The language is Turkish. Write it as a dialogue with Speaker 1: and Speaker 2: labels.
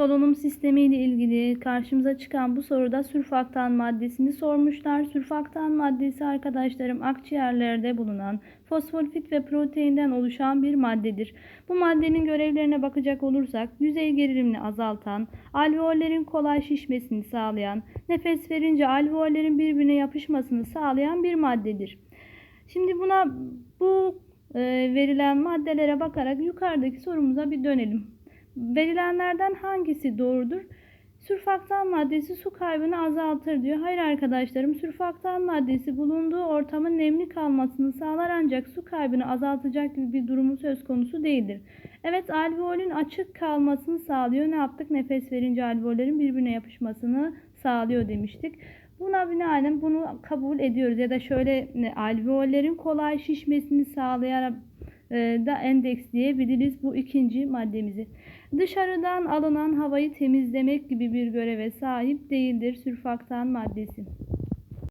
Speaker 1: Solunum sistemi ile ilgili karşımıza çıkan bu soruda sürfaktan maddesini sormuşlar. Sürfaktan maddesi arkadaşlarım akciğerlerde bulunan fosfolipid ve proteinden oluşan bir maddedir. Bu maddenin görevlerine bakacak olursak yüzey gerilimini azaltan, alveollerin kolay şişmesini sağlayan, nefes verince alveollerin birbirine yapışmasını sağlayan bir maddedir. Şimdi buna bu e, verilen maddelere bakarak yukarıdaki sorumuza bir dönelim. Verilenlerden hangisi doğrudur? Sürfaktan maddesi su kaybını azaltır diyor. Hayır arkadaşlarım sürfaktan maddesi bulunduğu ortamın nemli kalmasını sağlar ancak su kaybını azaltacak gibi bir durumu söz konusu değildir. Evet alveolün açık kalmasını sağlıyor. Ne yaptık? Nefes verince alveollerin birbirine yapışmasını sağlıyor demiştik. Buna binaen bunu kabul ediyoruz ya da şöyle e, alveollerin kolay şişmesini sağlayarak da endeksleyebiliriz bu ikinci maddemizi. Dışarıdan alınan havayı temizlemek gibi bir göreve sahip değildir sürfaktan maddesi.